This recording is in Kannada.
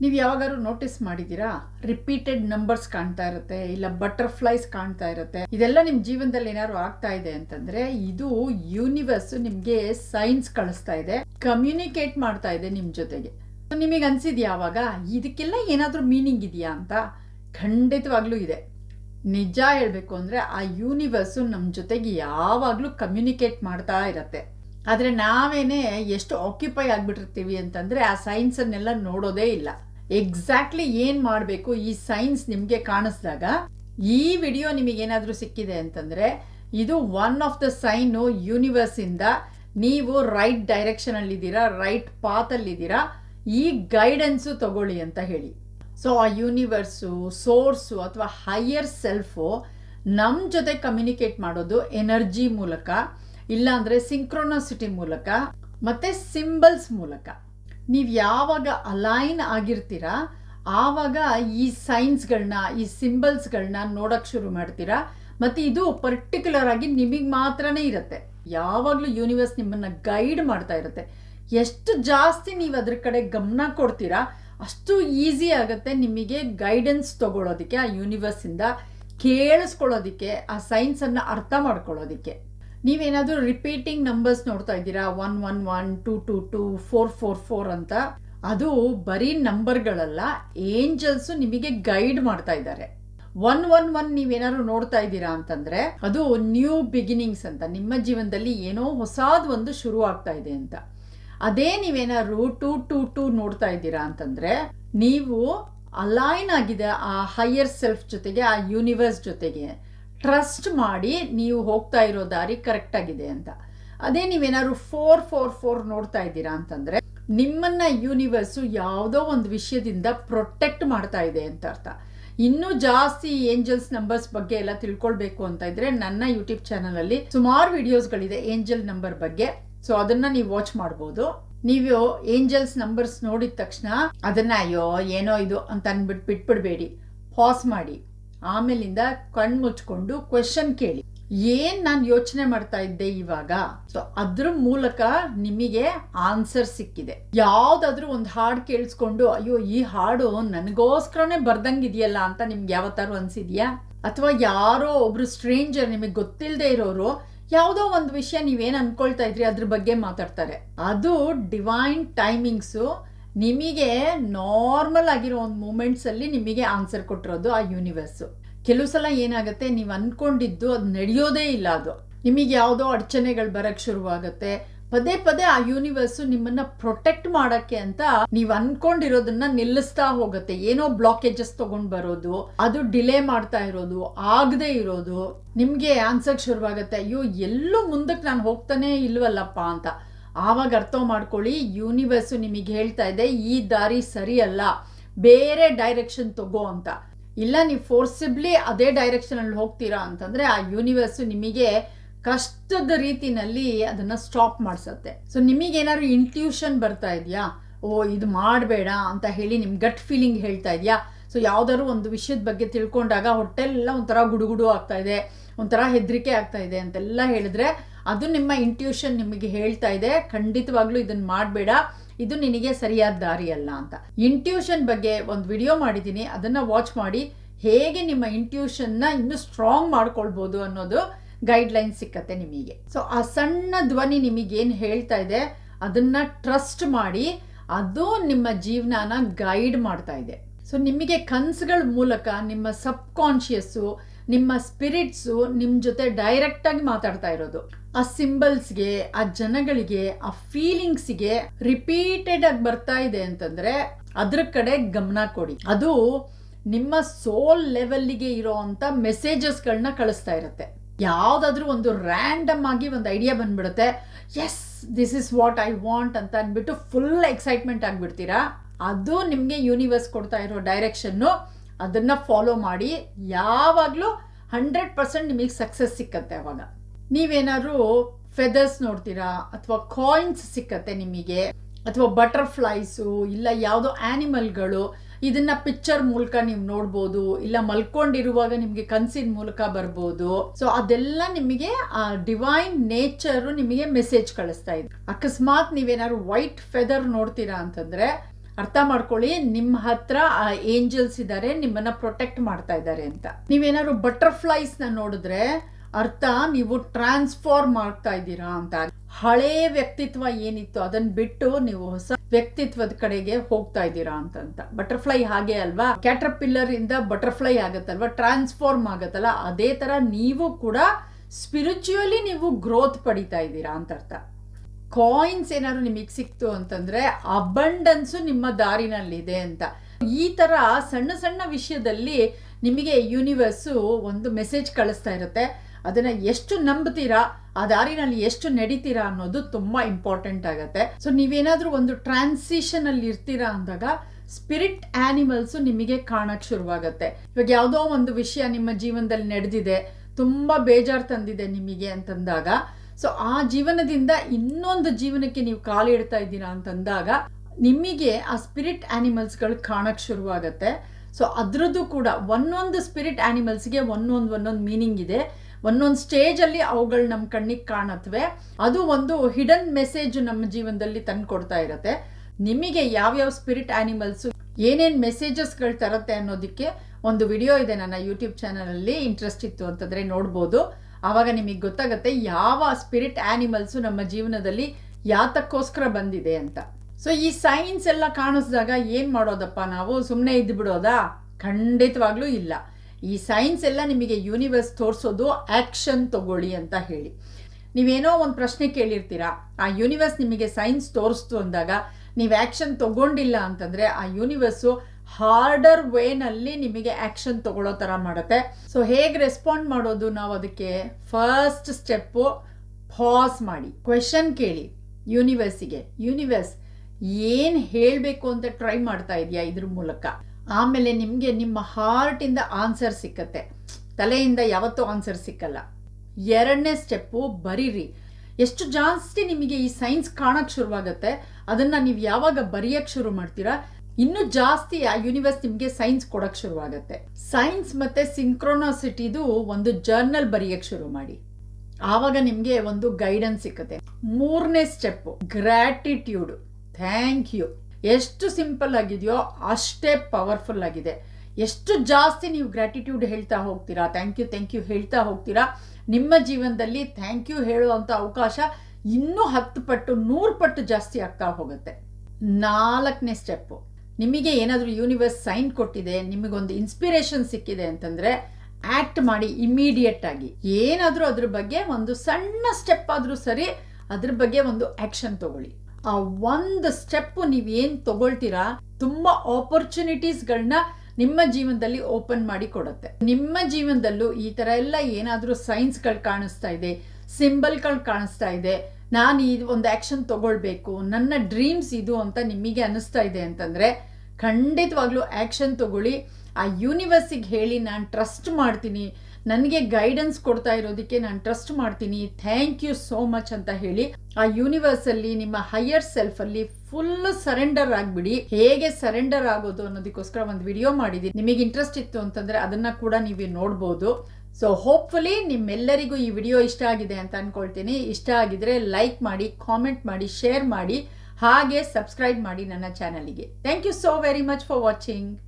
ನೀವು ಯಾವಾಗಾದ್ರೂ ನೋಟಿಸ್ ಮಾಡಿದ್ದೀರಾ ರಿಪೀಟೆಡ್ ನಂಬರ್ಸ್ ಕಾಣ್ತಾ ಇರುತ್ತೆ, ಇಲ್ಲ ಬಟರ್ಫ್ಲೈಸ್ ಕಾಣ್ತಾ ಇರುತ್ತೆ. ಇದೆಲ್ಲ ನಿಮ್ಮ ಜೀವನದಲ್ಲಿ ಏನಾದ್ರು ಆಗ್ತಾ ಇದೆ ಅಂತಂದ್ರೆ, ಇದು ಯೂನಿವರ್ಸ್ ನಿಮ್ಗೆ ಸೈನ್ಸ್ ಕಳಿಸ್ತಾ ಇದೆ ಕಮ್ಯುನಿಕೇಟ್ ಮಾಡ್ತಾ ಇದೆ ನಿಮ್ ಜೊತೆಗೆ. ನಿಮಗೆ ಅನ್ಸಿದ್ಯಾ ಯಾವಾಗ ಇದಕ್ಕೆಲ್ಲ ಏನಾದ್ರೂ ಮೀನಿಂಗ್ ಇದೆಯಾ ಅಂತ? ಖಂಡಿತವಾಗ್ಲೂ ಇದೆ. ನಿಜ ಹೇಳಬೇಕು ಅಂದರೆ, ಆ ಯೂನಿವರ್ಸು ನಮ್ಮ ಜೊತೆಗೆ ಯಾವಾಗಲೂ ಕಮ್ಯುನಿಕೇಟ್ ಮಾಡ್ತಾ ಇರತ್ತೆ. ಆದರೆ ನಾವೇನೇ ಎಷ್ಟು ಆಕ್ಯುಪೈ ಆಗಿಬಿಟ್ಟಿರ್ತೀವಿ ಅಂತಂದರೆ, ಆ ಸೈನ್ಸನ್ನೆಲ್ಲ ನೋಡೋದೇ ಇಲ್ಲ. ಎಕ್ಸಾಕ್ಟ್ಲಿ ಏನು ಮಾಡಬೇಕು ಈ ಸೈನ್ಸ್ ನಿಮಗೆ ಕಾಣಿಸಿದಾಗ? ಈ ವಿಡಿಯೋ ನಿಮಗೇನಾದರೂ ಸಿಕ್ಕಿದೆ ಅಂತಂದರೆ, ಇದು ಒನ್ ಆಫ್ ದ ಸೈನು ಯೂನಿವರ್ಸಿಂದ ನೀವು ರೈಟ್ ಡೈರೆಕ್ಷನಲ್ಲಿದ್ದೀರಾ ರೈಟ್ ಪಾತಲ್ಲಿದ್ದೀರಾ ಈ ಗೈಡೆನ್ಸು ತಗೊಳ್ಳಿ ಅಂತ ಹೇಳಿ. ಸೊ ಆ ಯೂನಿವರ್ಸು ಸೋರ್ಸು ಅಥವಾ ಹೈಯರ್ ಸೆಲ್ಫು ನಮ್ಮ ಜೊತೆ ಕಮ್ಯುನಿಕೇಟ್ ಮಾಡೋದು ಎನರ್ಜಿ ಮೂಲಕ, ಇಲ್ಲಾಂದರೆ ಸಿಂಕ್ರೋನಸಿಟಿ ಮೂಲಕ, ಮತ್ತು ಸಿಂಬಲ್ಸ್ ಮೂಲಕ. ನೀವು ಯಾವಾಗ ಅಲೈನ್ ಆಗಿರ್ತೀರ, ಆವಾಗ ಈ ಸೈನ್ಸ್ಗಳನ್ನ ಈ ಸಿಂಬಲ್ಸ್ಗಳನ್ನ ನೋಡೋಕ್ಕೆ ಶುರು ಮಾಡ್ತೀರಾ? ಮತ್ತು ಇದು ಪರ್ಟಿಕ್ಯುಲರ್ ಆಗಿ ನಿಮಗೆ ಮಾತ್ರನೇ ಇರುತ್ತೆ. ಯಾವಾಗಲೂ ಯೂನಿವರ್ಸ್ ನಿಮ್ಮನ್ನು ಗೈಡ್ ಮಾಡ್ತಾ ಇರುತ್ತೆ. ಎಷ್ಟು ಜಾಸ್ತಿ ನೀವು ಅದ್ರ ಕಡೆ ಗಮನ ಕೊಡ್ತೀರಾ, ಅಷ್ಟು ಈಸಿ ಆಗುತ್ತೆ ನಿಮಗೆ ಗೈಡೆನ್ಸ್ ತಗೊಳ್ಳೋದಕ್ಕೆ ಆ ಯೂನಿವರ್ಸಿಂದ ಕೇಳಿಸ್ಕೊಳ್ಳೋದಕ್ಕೆ, ಆ ಸೈನ್ಸನ್ನು ಅರ್ಥ ಮಾಡ್ಕೊಳ್ಳೋದಕ್ಕೆ. ನೀವೇನಾದರೂ ರಿಪೀಟಿಂಗ್ ನಂಬರ್ಸ್ ನೋಡ್ತಾ ಇದ್ದೀರಾ? One one one two two two four four four ಅಂತ? ಅದು ಬರೀ ನಂಬರ್ಗಳಲ್ಲ ಏಂಜಲ್ಸು ನಿಮಗೆ ಗೈಡ್ ಮಾಡ್ತಾ ಇದ್ದಾರೆ. ಒನ್ ಒನ್ ಒನ್ ನೀವೇನಾದ್ರು ನೋಡ್ತಾ ಇದ್ದೀರಾ ಅಂತಂದ್ರೆ, ಅದು ನ್ಯೂ ಬಿಗಿನಿಂಗ್ಸ್ ಅಂತ. ನಿಮ್ಮ ಜೀವನದಲ್ಲಿ ಏನೋ ಹೊಸಾದ್ ಒಂದು ಶುರು ಆಗ್ತಾ ಇದೆ ಅಂತ. ಅದೇ ನೀವೇನಾದ್ರು ಟೂ ಟೂ ಟೂ ನೋಡ್ತಾ ಇದ್ದೀರಾ ಅಂತಂದ್ರೆ, ನೀವು ಅಲೈನ್ ಆಗಿದೆ ಆ ಹೈಯರ್ ಸೆಲ್ಫ್ ಜೊತೆಗೆ, ಆ ಯೂನಿವರ್ಸ್ ಜೊತೆಗೆ. ಟ್ರಸ್ಟ್ ಮಾಡಿ ನೀವು ಹೋಗ್ತಾ ಇರೋ ದಾರಿ ಕರೆಕ್ಟ್ ಆಗಿದೆ ಅಂತ. ಅದೇ ನೀವೇನಾದ್ರು ಫೋರ್ ಫೋರ್ ಫೋರ್ ನೋಡ್ತಾ ಇದ್ದೀರಾ ಅಂತಂದ್ರೆ, ನಿಮ್ಮನ್ನ ಯೂನಿವರ್ಸು ಯಾವುದೋ ಒಂದು ವಿಷಯದಿಂದ ಪ್ರೊಟೆಕ್ಟ್ ಮಾಡ್ತಾ ಇದೆ ಅಂತ ಅರ್ಥ. ಇನ್ನೂ ಜಾಸ್ತಿ ಏಂಜಲ್ಸ್ ನಂಬರ್ಸ್ ಬಗ್ಗೆ ಎಲ್ಲ ತಿಳ್ಕೊಳ್ಬೇಕು ಅಂತ ಇದ್ರೆ ನನ್ನ ಯೂಟ್ಯೂಬ್ ಚಾನಲಲ್ಲಿ ಸುಮಾರು ವಿಡಿಯೋಸ್ಗಳಿದೆ ಏಂಜಲ್ ನಂಬರ್ ಬಗ್ಗೆ. ಸೊ ಅದನ್ನ ನೀವು ವಾಚ್ ಮಾಡ್ಬೋದು. ನೀವು ಏಂಜಲ್ಸ್ ನಂಬರ್ಸ್ ನೋಡಿದ ತಕ್ಷಣ ಅದನ್ನ ಅಯ್ಯೋ, ಏನೋ ಇದು ಅಂತ ಅಂದ್ಬಿಟ್ಟು ಬಿಟ್ಬಿಡ್ಬೇಡಿ. ಪಾಸ್ ಮಾಡಿ. ಆಮೇಲಿಂದ ಕಣ್ಣು ಮುಚ್ಕೊಂಡು ಕ್ವೆಶನ್ ಕೇಳಿ. ಏನ್ ನಾನು ಯೋಚನೆ ಮಾಡ್ತಾ ಇದ್ದೆ ಇವಾಗ? ಸೊ ಅದ್ರ ಮೂಲಕ ನಿಮಗೆ ಆನ್ಸರ್ ಸಿಕ್ಕಿದೆ. ಯಾವ್ದಾದ್ರೂ ಒಂದು ಹಾಡು ಕೇಳಿಸ್ಕೊಂಡು, ಅಯ್ಯೋ, ಈ ಹಾಡು ನನಗೋಸ್ಕರನೇ ಬರ್ದಂಗಿದೆಯಲ್ಲ ಅಂತ ನಿಮ್ಗೆ ಯಾವತ್ತಾರು ಅನ್ಸಿದ್ಯಾ? ಅಥವಾ ಯಾರೋ ಒಬ್ರು ಸ್ಟ್ರೇಂಜರ್ ನಿಮಗೆ ಗೊತ್ತಿಲ್ಲದೆ ಇರೋರು ಯಾವುದೋ ಒಂದು ವಿಷಯ ನೀವೇನು ಅನ್ಕೊಳ್ತಾ ಇದ್ರಿ ಅದ್ರ ಬಗ್ಗೆ ಮಾತಾಡ್ತಾರೆ. ಅದು ಡಿವೈನ್ ಟೈಮಿಂಗ್ಸು ನಿಮಗೆ ನಾರ್ಮಲ್ ಆಗಿರೋ ಒಂದು ಮೂಮೆಂಟ್ಸ್ ಅಲ್ಲಿ ನಿಮಗೆ ಆನ್ಸರ್ ಕೊಟ್ಟಿರೋದು ಆ ಯೂನಿವರ್ಸು ಕೆಲವು ಸಲ ಏನಾಗುತ್ತೆ, ನೀವು ಅನ್ಕೊಂಡಿದ್ದು ಅದು ನಡೆಯೋದೇ ಇಲ್ಲ ಅದು. ನಿಮಗೆ ಯಾವುದೋ ಅಡಚಣೆಗಳು ಬರಕ್ ಶುರುವಾಗುತ್ತೆ. ಪದೇ ಪದೇ ಆ ಯೂನಿವರ್ಸು ನಿಮ್ಮನ್ನ ಪ್ರೊಟೆಕ್ಟ್ ಮಾಡಕ್ಕೆ ಅಂತ ನೀವು ಅನ್ಕೊಂಡಿರೋದನ್ನ ನಿಲ್ಲಿಸ್ತಾ ಹೋಗುತ್ತೆ. ಏನೋ ಬ್ಲಾಕೇಜಸ್ ತಗೊಂಡ್ ಬರೋದು, ಅದು ಡಿಲೇ ಮಾಡ್ತಾ ಇರೋದು, ಆಗದೆ ಇರೋದು. ನಿಮ್ಗೆ ಆನ್ಸರ್ ಶುರುವಾಗುತ್ತೆ. ಅಯ್ಯೋ, ಎಲ್ಲೂ ಮುಂದಕ್ಕೆ ನಾನು ಹೋಗ್ತಾನೆ ಇಲ್ವಲ್ಲಪ್ಪ ಅಂತ. ಆವಾಗ ಅರ್ಥ ಮಾಡ್ಕೊಳ್ಳಿ ಯೂನಿವರ್ಸು ನಿಮಗೆ ಹೇಳ್ತಾ ಇದೆ, ಈ ದಾರಿ ಸರಿಯಲ್ಲ, ಬೇರೆ ಡೈರೆಕ್ಷನ್ ತಗೋ ಅಂತ. ಇಲ್ಲ, ನೀವು ಫೋರ್ಸಿಬ್ಲಿ ಅದೇ ಡೈರೆಕ್ಷನಲ್ಲಿ ಹೋಗ್ತೀರಾ ಅಂತಂದ್ರೆ ಆ ಯೂನಿವರ್ಸು ನಿಮಗೆ ಕಷ್ಟದ ರೀತಿನಲ್ಲಿ ಅದನ್ನ ಸ್ಟಾಪ್ ಮಾಡಿಸತ್ತೆ. ಸೊ ನಿಮಗೇನಾದ್ರು ಇಂಟ್ಯೂಷನ್ ಬರ್ತಾ ಇದೆಯಾ? ಓ, ಇದು ಮಾಡಬೇಡ ಅಂತ ಹೇಳಿ ನಿಮ್ ಗಟ್ ಫೀಲಿಂಗ್ ಹೇಳ್ತಾ ಇದೆಯಾ? ಸೊ ಯಾವ್ದಾದ್ರು ಒಂದು ವಿಷಯದ ಬಗ್ಗೆ ತಿಳ್ಕೊಂಡಾಗ ಹೊಟ್ಟೆಲ್ಲ ಒಂಥರ ಗುಡುಗುಡು ಆಗ್ತಾ ಇದೆ, ಒಂಥರ ಹೆದರಿಕೆ ಆಗ್ತಾ ಇದೆ ಅಂತೆಲ್ಲ ಹೇಳಿದ್ರೆ ಅದು ನಿಮ್ಮ ಇಂಟ್ಯೂಷನ್ ನಿಮಗೆ ಹೇಳ್ತಾ ಇದೆ, ಖಂಡಿತವಾಗ್ಲೂ ಇದನ್ನ ಮಾಡಬೇಡ, ಇದು ನಿನಗೆ ಸರಿಯಾದ ದಾರಿ ಅಲ್ಲ ಅಂತ. ಇಂಟ್ಯೂಷನ್ ಬಗ್ಗೆ ಒಂದು ವಿಡಿಯೋ ಮಾಡಿದ್ದೀನಿ ಅದನ್ನ ವಾಚ್ ಮಾಡಿ ಹೇಗೆ ನಿಮ್ಮ ಇಂಟ್ಯೂಷನ್ನ ಇನ್ನೂ ಸ್ಟ್ರಾಂಗ್ ಮಾಡ್ಕೊಳ್ಬೋದು ಅನ್ನೋದು ಗೈಡ್ಲೈನ್ ಸಿಕ್ಕತ್ತೆ ನಿಮಗೆ. ಸೊ ಆ ಸಣ್ಣ ಧ್ವನಿ ನಿಮಗೇನು ಹೇಳ್ತಾ ಇದೆ, ಅದನ್ನ ಟ್ರಸ್ಟ್ ಮಾಡಿ, ಅದು ನಿಮ್ಮ ಜೀವನಾನ ಗೈಡ್ ಮಾಡ್ತಾ ಇದೆ. ಸೊ ನಿಮಗೆ ಕನಸುಗಳ ಮೂಲಕ ನಿಮ್ಮ ಸಬ್ ಕಾನ್ಶಿಯಸ್ಸು ನಿಮ್ಮ ಸ್ಪಿರಿಟ್ಸು ನಿಮ್ಮ ಜೊತೆ ಡೈರೆಕ್ಟಾಗಿ ಮಾತಾಡ್ತಾ ಇರೋದು. ಆ ಸಿಂಬಲ್ಸ್ಗೆ, ಆ ಜನಗಳಿಗೆ, ಆ ಫೀಲಿಂಗ್ಸ್ಗೆ ರಿಪೀಟೆಡ್ ಆಗಿ ಬರ್ತಾ ಇದೆ ಅಂತಂದರೆ ಅದ್ರ ಕಡೆ ಗಮನ ಕೊಡಿ. ಅದು ನಿಮ್ಮ ಸೋಲ್ ಲೆವೆಲ್ಗೆ ಇರೋ ಅಂಥ ಮೆಸೇಜಸ್ಗಳನ್ನ ಕಳಿಸ್ತಾ ಇರುತ್ತೆ. ಯಾವುದಾದ್ರೂ ಒಂದು ರ್ಯಾಂಡಮ್ ಆಗಿ ಒಂದು ಐಡಿಯಾ ಬಂದ್ಬಿಡುತ್ತೆ. Yes this is what I want ಅಂತ ಅಂದ್ಬಿಟ್ಟು ಫುಲ್ ಎಕ್ಸೈಟ್ಮೆಂಟ್ ಆಗಿಬಿಡ್ತೀರಾ? ಅದು ನಿಮಗೆ ಯೂನಿವರ್ಸ್ ಕೊಡ್ತಾ ಇರೋ ಡೈರೆಕ್ಷನ್ನು ಅದನ್ನು ಫಾಲೋ ಮಾಡಿ ಯಾವಾಗಲೂ ಹಂಡ್ರೆಡ್ ಪರ್ಸೆಂಟ್ ನಿಮಗೆ ಸಕ್ಸಸ್ ಸಿಕ್ಕತ್ತೆ ಅವಾಗ. ನೀವೇನಾದ್ರೂ ಫೆದರ್ಸ್ ನೋಡ್ತೀರಾ? ಅಥವಾ ಕಾಯಿನ್ಸ್ ಸಿಕ್ಕತ್ತೆ ನಿಮಗೆ? ಅಥವಾ ಬಟರ್ಫ್ಲೈಸು ಇಲ್ಲ ಯಾವುದೋ ಆ್ಯನಿಮಲ್ಗಳು ಇದನ್ನ ಪಿಕ್ಚರ್ ಮೂಲಕ ನೀವು ನೋಡ್ಬೋದು, ಇಲ್ಲ ಮಲ್ಕೊಂಡಿರುವಾಗ ನಿಮಗೆ ಕನ್ಸಿನ ಮೂಲಕ ಬರ್ಬೋದು. ಸೊ ಅದೆಲ್ಲ ನಿಮಗೆ ಆ ಡಿವೈನ್ ನೇಚರು ನಿಮಗೆ ಮೆಸೇಜ್ ಕಳಿಸ್ತಾ ಇದೆ. ಅಕಸ್ಮಾತ್ ನೀವೇನಾದ್ರು ವೈಟ್ ಫೆದರ್ ನೋಡ್ತೀರಾ ಅಂತಂದ್ರೆ ಅರ್ಥ ಮಾಡ್ಕೊಳ್ಳಿ, ನಿಮ್ಮ ಹತ್ರ ಆ ಏಂಜಲ್ಸ್ ಇದ್ದಾರೆ ನಿಮ್ಮನ್ನ ಪ್ರೊಟೆಕ್ಟ್ ಮಾಡ್ತಾ ಇದ್ದಾರೆ ಅಂತ. ನೀವೇನಾದ್ರು ಬಟರ್ಫ್ಲೈಸ್ನ ನೋಡಿದ್ರೆ ಅರ್ಥ, ನೀವು ಟ್ರಾನ್ಸ್ಫಾರ್ಮ್ ಮಾಡ್ತಾ ಇದ್ದೀರಾ ಅಂತ. ಹಳೇ ವ್ಯಕ್ತಿತ್ವ ಏನಿತ್ತು ಅದನ್ನ ಬಿಟ್ಟು ನೀವು ಹೊಸ ವ್ಯಕ್ತಿತ್ವದ ಕಡೆಗೆ ಹೋಗ್ತಾ ಇದ್ದೀರಾ ಅಂತಂತ. ಬಟರ್ಫ್ಲೈ ಹಾಗೆ ಅಲ್ವಾ? ಕ್ಯಾಟರ್ಪಿಲ್ಲರ್ ಇಂದ ಬಟರ್ಫ್ಲೈ ಆಗತ್ತಲ್ವಾ? ಟ್ರಾನ್ಸ್ಫಾರ್ಮ್ ಆಗತ್ತಲ್ಲ? ಅದೇ ತರ ನೀವು ಕೂಡ ಸ್ಪಿರಿಚುವಲಿ ನೀವು ಗ್ರೋತ್ ಪಡಿತಾ ಇದ್ದೀರಾ ಅಂತ ಅರ್ಥ ಕಾಯಿನ್ಸ್ ಏನಾದ್ರು ನಿಮಗೆ ಸಿಕ್ತು ಅಂತಂದ್ರೆ ಅಬಂಡನ್ಸು ನಿಮ್ಮ ದಾರಿನಲ್ಲಿದೆ ಅಂತ. ಈ ತರ ಸಣ್ಣ ಸಣ್ಣ ವಿಷಯದಲ್ಲಿ ನಿಮಗೆ ಯೂನಿವರ್ಸು ಒಂದು ಮೆಸೇಜ್ ಕಳಿಸ್ತಾ ಇರುತ್ತೆ. ಅದನ್ನ ಎಷ್ಟು ನಂಬ್ತೀರಾ, ಆ ದಾರಿನಲ್ಲಿ ಎಷ್ಟು ನಡೀತೀರಾ ಅನ್ನೋದು ತುಂಬಾ ಇಂಪಾರ್ಟೆಂಟ್ ಆಗುತ್ತೆ. ಸೊ ನೀವೇನಾದ್ರೂ ಒಂದು ಟ್ರಾನ್ಸಿಷನ್ ಅಲ್ಲಿ ಇರ್ತೀರಾ ಅಂದಾಗ ಸ್ಪಿರಿಟ್ ಆನಿಮಲ್ಸ್ ನಿಮಗೆ ಕಾಣಕ್ ಶುರುವಾಗುತ್ತೆ. ಇವಾಗ ಯಾವುದೋ ಒಂದು ವಿಷಯ ನಿಮ್ಮ ಜೀವನದಲ್ಲಿ ನಡೆದಿದೆ, ತುಂಬಾ ಬೇಜಾರು ತಂದಿದೆ ನಿಮಗೆ ಅಂತಂದಾಗ ಸೊ ಆ ಜೀವನದಿಂದ ಇನ್ನೊಂದು ಜೀವನಕ್ಕೆ ನೀವು ಕಾಲಿಡ್ತಾ ಇದ್ದೀರಾ ಅಂತಂದಾಗ ನಿಮಗೆ ಆ ಸ್ಪಿರಿಟ್ ಆನಿಮಲ್ಸ್ಗಳು ಕಾಣಕ್ ಶುರುವಾಗತ್ತೆ. ಸೊ ಅದ್ರದ್ದು ಕೂಡ ಒಂದೊಂದು ಸ್ಪಿರಿಟ್ ಆನಿಮಲ್ಸ್ಗೆ ಒಂದೊಂದು ಒಂದೊಂದು ಮೀನಿಂಗ್ ಇದೆ. ಒಂದೊಂದು ಸ್ಟೇಜಲ್ಲಿ ಅವುಗಳು ನಮ್ಮ ಕಣ್ಣಿಗೆ ಕಾಣತ್ವೆ. ಅದು ಒಂದು ಹಿಡನ್ ಮೆಸೇಜ್ ನಮ್ಮ ಜೀವನದಲ್ಲಿ ತಂದು ಕೊಡ್ತಾ ಇರತ್ತೆ. ನಿಮಗೆ ಯಾವ್ಯಾವ ಸ್ಪಿರಿಟ್ ಆನಿಮಲ್ಸ್ ಏನೇನು ಮೆಸೇಜಸ್ಗಳು ತರುತ್ತೆ ಅನ್ನೋದಕ್ಕೆ ಒಂದು ವಿಡಿಯೋ ಇದೆ ನನ್ನ ಯೂಟ್ಯೂಬ್ ಚಾನಲಲ್ಲಿ ಇಂಟ್ರೆಸ್ಟ್ ಇತ್ತು ಅಂತಂದರೆ ನೋಡ್ಬೋದು. ಆವಾಗ ನಿಮಗೆ ಗೊತ್ತಾಗುತ್ತೆ ಯಾವ ಸ್ಪಿರಿಟ್ ಆ್ಯನಿಮಲ್ಸು ನಮ್ಮ ಜೀವನದಲ್ಲಿ ಯಾತಕ್ಕೋಸ್ಕರ ಬಂದಿದೆ ಅಂತ. ಸೊ ಈ ಸೈನ್ಸ್ ಎಲ್ಲ ಕಾಣಿಸಿದಾಗ ಏನು ಮಾಡೋದಪ್ಪ ನಾವು? ಸುಮ್ಮನೆ ಇದ್ದು ಬಿಡೋದಾ? ಖಂಡಿತವಾಗ್ಲೂ ಇಲ್ಲ. ಈ ಸೈನ್ಸ್ ಎಲ್ಲ ನಿಮಗೆ ಯೂನಿವರ್ಸ್ ತೋರಿಸೋದು ಆ್ಯಕ್ಷನ್ ತಗೊಳ್ಳಿ ಅಂತ ಹೇಳಿ. ನೀವೇನೋ ಒಂದು ಪ್ರಶ್ನೆ ಕೇಳಿರ್ತೀರಾ? ಆ ಯೂನಿವರ್ಸ್ ನಿಮಗೆ ಸೈನ್ಸ್ ತೋರಿಸ್ತು ಅಂದಾಗ ನೀವು ಆ್ಯಕ್ಷನ್ ತಗೊಂಡಿಲ್ಲ ಅಂತಂದರೆ ಆ ಯೂನಿವರ್ಸು ಹಾರ್ಡರ್ ವೇನಲ್ಲಿ ನಿಮಗೆ ಆ್ಯಕ್ಷನ್ ತಗೊಳ್ಳೋ ಥರ ಮಾಡುತ್ತೆ. ಸೊ ಹೇಗೆ ರೆಸ್ಪಾಂಡ್ ಮಾಡೋದು ನಾವು ಅದಕ್ಕೆ ಫಸ್ಟ್ ಸ್ಟೆಪ್ಪು ಪಾಸ್ ಮಾಡಿ. ಕ್ವೆಶನ್ ಕೇಳಿ ಯೂನಿವರ್ಸಿಗೆ ಯೂನಿವರ್ಸ್ ಏನು ಹೇಳಬೇಕು ಅಂತ ಟ್ರೈ ಮಾಡ್ತಾ ಇದೆಯಾ ಇದ್ರ ಮೂಲಕ? ಆಮೇಲೆ ನಿಮಗೆ ನಿಮ್ಮ ಹಾರ್ಟಿಂದ ಆನ್ಸರ್ ಸಿಕ್ಕತ್ತೆ. ತಲೆಯಿಂದ ಯಾವತ್ತೂ ಆನ್ಸರ್ ಸಿಕ್ಕಲ್ಲ. ಎರಡನೇ ಸ್ಟೆಪ್ಪು ಬರೀರಿ. ಎಷ್ಟು ಜಾಸ್ತಿ ನಿಮಗೆ ಈ ಸೈನ್ಸ್ ಕಾಣಕ್ಕೆ ಶುರುವಾಗುತ್ತೆ, ಅದನ್ನು ನೀವು ಯಾವಾಗ ಬರೆಯೋಕ್ಕೆ ಶುರು ಮಾಡ್ತೀರಾ ಇನ್ನೂ ಜಾಸ್ತಿ ಆ ಯೂನಿವರ್ಸ್ ನಿಮಗೆ ಸೈನ್ಸ್ ಕೊಡಕ್ಕೆ ಶುರುವಾಗುತ್ತೆ. ಸೈನ್ಸ್ ಮತ್ತು ಸಿಂಕ್ರೋನಾಸಿಟಿದು ಒಂದು ಜರ್ನಲ್ ಬರೆಯಕ್ ಶುರು ಮಾಡಿ. ಆವಾಗ ನಿಮಗೆ ಒಂದು ಗೈಡೆನ್ಸ್ ಸಿಕ್ಕತ್ತೆ. ಮೂರನೇ ಸ್ಟೆಪ್ ಗ್ರ್ಯಾಟಿಟ್ಯೂಡ್ ಥ್ಯಾಂಕ್ ಯು ಎಷ್ಟು ಸಿಂಪಲ್ ಆಗಿದೆಯೋ ಅಷ್ಟೇ ಪವರ್ಫುಲ್ ಆಗಿದೆ. ಎಷ್ಟು ಜಾಸ್ತಿ ನೀವು ಗ್ರ್ಯಾಟಿಟ್ಯೂಡ್ ಹೇಳ್ತಾ ಹೋಗ್ತೀರಾ ಥ್ಯಾಂಕ್ ಯು ಥ್ಯಾಂಕ್ ಯು ಹೇಳ್ತಾ ಹೋಗ್ತೀರಾ, ನಿಮ್ಮ ಜೀವನದಲ್ಲಿ ಥ್ಯಾಂಕ್ ಯು ಹೇಳುವಂಥ ಅವಕಾಶ ಇನ್ನೂ ಹತ್ತು ಪಟ್ಟು, ನೂರು ಪಟ್ಟು ಜಾಸ್ತಿ ಆಗ್ತಾ ಹೋಗುತ್ತೆ. ನಾಲ್ಕನೇ ಸ್ಟೆಪ್ಪು ನಿಮಗೆ ಏನಾದರೂ ಯೂನಿವರ್ಸ್ ಸೈನ್ ಕೊಟ್ಟಿದೆ, ನಿಮಗೊಂದು ಇನ್ಸ್ಪಿರೇಷನ್ ಸಿಕ್ಕಿದೆ ಅಂತಂದರೆ ಆ್ಯಕ್ಟ್ ಮಾಡಿ ಇಮಿಡಿಯೇಟ್ ಆಗಿ. ಏನಾದರೂ ಅದ್ರ ಬಗ್ಗೆ ಒಂದು ಸಣ್ಣ ಸ್ಟೆಪ್ ಆದರೂ ಸರಿ ಅದ್ರ ಬಗ್ಗೆ ಒಂದು ಆ್ಯಕ್ಷನ್ ತಗೊಳ್ಳಿ. ಆ ಒಂದು ಸ್ಟೆಪ್ ನೀವೇನು ತಗೊಳ್ತೀರಾ ತುಂಬ ಆಪರ್ಚುನಿಟೀಸ್ಗಳನ್ನ ನಿಮ್ಮ ಜೀವನದಲ್ಲಿ ಓಪನ್ ಮಾಡಿ ಕೊಡುತ್ತೆ. ನಿಮ್ಮ ಜೀವನದಲ್ಲೂ ಈ ಥರ ಎಲ್ಲ ಏನಾದರೂ ಸೈನ್ಸ್ಗಳು ಕಾಣಿಸ್ತಾ ಇದೆ. ಸಿಂಬಲ್ಗಳು ಕಾಣಿಸ್ತಾ ಇದೆ. ನಾನು ಇದು ಒಂದು ಆ್ಯಕ್ಷನ್ ತಗೊಳ್ಬೇಕು. ನನ್ನ ಡ್ರೀಮ್ಸ್ ಇದು ಅಂತ ನಿಮಗೆ ಅನ್ನಿಸ್ತಾ ಇದೆ ಅಂತಂದರೆ, ಖಂಡಿತವಾಗ್ಲೂ ಆ್ಯಕ್ಷನ್ ತಗೊಳ್ಳಿ. ಆ ಯೂನಿವರ್ಸಿಗೆ ಹೇಳಿ ನಾನು ಟ್ರಸ್ಟ್ ಮಾಡ್ತೀನಿ. ನನಗೆ ಗೈಡೆನ್ಸ್ ಕೊಡ್ತಾ ಇರೋದಕ್ಕೆ ನಾನು ಟ್ರಸ್ಟ್ ಮಾಡ್ತೀನಿ. ಥ್ಯಾಂಕ್ ಯು ಸೋ ಮಚ್ ಅಂತ ಹೇಳಿ ಆ ಯೂನಿವರ್ಸಲ್ಲಿ, ನಿಮ್ಮ ಹೈಯರ್ ಸೆಲ್ಫಲ್ಲಿ ಫುಲ್ ಸರೆಂಡರ್ ಆಗಿಬಿಡಿ. ಹೇಗೆ ಸರೆಂಡರ್ ಆಗೋದು ಅನ್ನೋದಕ್ಕೋಸ್ಕರ ಒಂದು ವಿಡಿಯೋ ಮಾಡಿದ್ದೀನಿ ನಿಮಗೆ ಇಂಟ್ರೆಸ್ಟ್ ಇತ್ತು ಅಂತಂದರೆ ಅದನ್ನು ಕೂಡ ನೀವು ನೋಡ್ಬೋದು. ಸೊ ಹೋಪ್ಫುಲಿ ನಿಮ್ಮೆಲ್ಲರಿಗೂ ಈ ವಿಡಿಯೋ ಇಷ್ಟ ಆಗಿದೆ ಅಂತ ಅಂದ್ಕೊಳ್ತೀನಿ ಇಷ್ಟ ಆಗಿದ್ರೆ ಲೈಕ್ ಮಾಡಿ ಕಾಮೆಂಟ್ ಮಾಡಿ ಶೇರ್ ಮಾಡಿ, ಹಾಗೆ ಸಬ್ಸ್ಕ್ರೈಬ್ ಮಾಡಿ ನನ್ನ ಚಾನಲಿಗೆ thank you so very much for watching